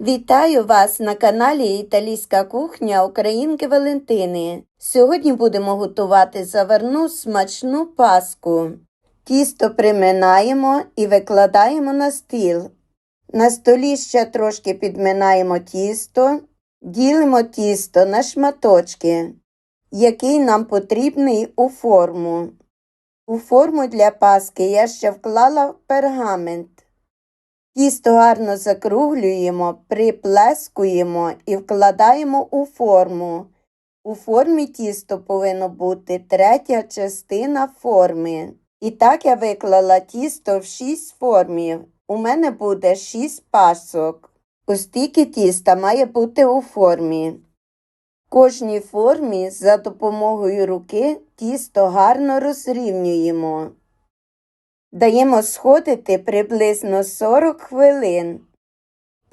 Вітаю вас на каналі Італійська кухня Українки Валентини. Сьогодні будемо готувати заварну смачну паску. Тісто приминаємо і викладаємо на стіл. На столі ще трошки підминаємо тісто, ділимо тісто на шматочки, який нам потрібний у форму. У форму для паски я ще вклала пергамент. Тісто гарно закруглюємо, приплескуємо і вкладаємо у форму. У формі тісто повинно бути третя частина форми. І так я виклала тісто в 6 формів. У мене буде 6 пасок. Остільки тіста має бути у формі. В кожній формі за допомогою руки тісто гарно розрівнюємо. Даємо сходити приблизно 40 хвилин.